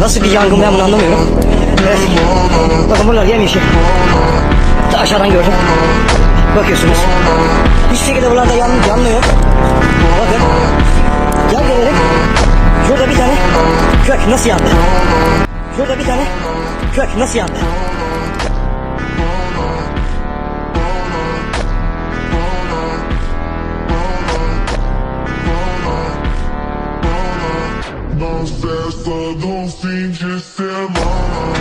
Nasıl bir yangın ben bunu anlamıyorum. Evet. Bakın buralar yemyeşil. Ta aşağıdan gördüm. Bakıyorsunuz. Hiçbir şekilde buralarda yan, yanmıyor. Bakın. Yan gelerek şurada bir tane kök nasıl yandı? Şurada bir tane kök nasıl yandı? na festa do fim de semana.